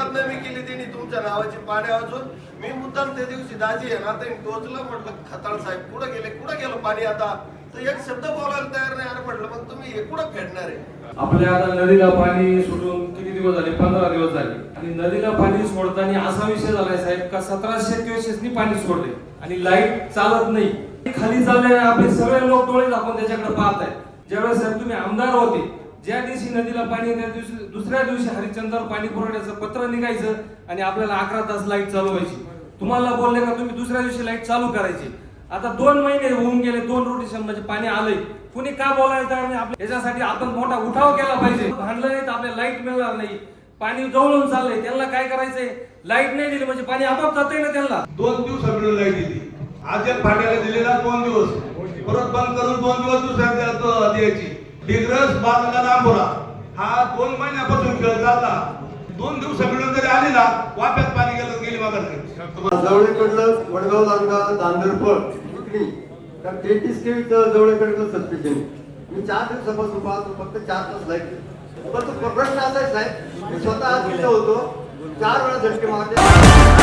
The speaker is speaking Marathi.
बदनामी केली त्यांनी तुमच्या नावाची पाणी वाजून मी मुद्दाम त्या दिवशी दाजी आहे ना त्यांनी टोचलं म्हटलं खताळ साहेब कुठं गेले? कुठं गेलं पाणी आता? तर एक शब्द बोलायला तयार नाही. अरे म्हटलं मग तुम्ही हे कुठं फेडणार आहे? आपल्या आता नदीला पाणी सोडून किती दिवस झाले? पंधरा दिवस झाले. आणि नदीला पाणी सोडताना असा विषय झालाय साहेब का सतराशे क्युसेसनी पाणी सोडले आणि लाइट चालत नाही. खाली चालले आपले सगळे लोक डोळे दाखवून त्याच्याकडे पाहत आहेत ज्यावेळेस साहेब तुम्ही आमदार होते ज्या दिवशी नदीला पाणी त्या दिवशी दुसऱ्या दिवशी हरिश्चंद्र पाणी पुरवठ्याचं पत्र निघायचं आणि आपल्याला अकरा तास लाइट चालू व्हायची. तुम्हाला बोलले का तुम्ही दुसऱ्या दिवशी लाइट चालू करायची? आता दोन महिने होऊन गेले दोन रोटेशन म्हणजे पाणी आलंय. कुणी का बोलायला तयार नाही याच्यासाठी आपण मोठा उठाव केला पाहिजे. भांडलं नाही तर आपल्याला लाइट मिळणार नाही. पाणी जवळून चाललंय त्यांना काय करायचंय? लाइट नाही दिली म्हणजे पाणी आपोआप जातंय ना त्यांना. दोन दिवस मिळून लाइट दिली. आज एक फाट्याला दिलेला दोन दिवस. परत बंद करून दोन दिवस दुसऱ्या द्यायची. डिग्रस बांधला नांबोरा हा दोन महिन्यापासून खेळ चालला. दोन दिवस मिळून जरी आली ना वाप्यात पाणी गेलं गेली मागत जवळकडलं वडगाव तालुका तांदळपळ इकडे तर तेहतीस केवीचं जवळकडलं सबस्टेशन मी चार दिवसापासून पाहतो फक्त चार तास लाइट पण तो प्रश्न असायचा आहे साहेब मी स्वतः आज होतो. चार वेळा झटके मारले.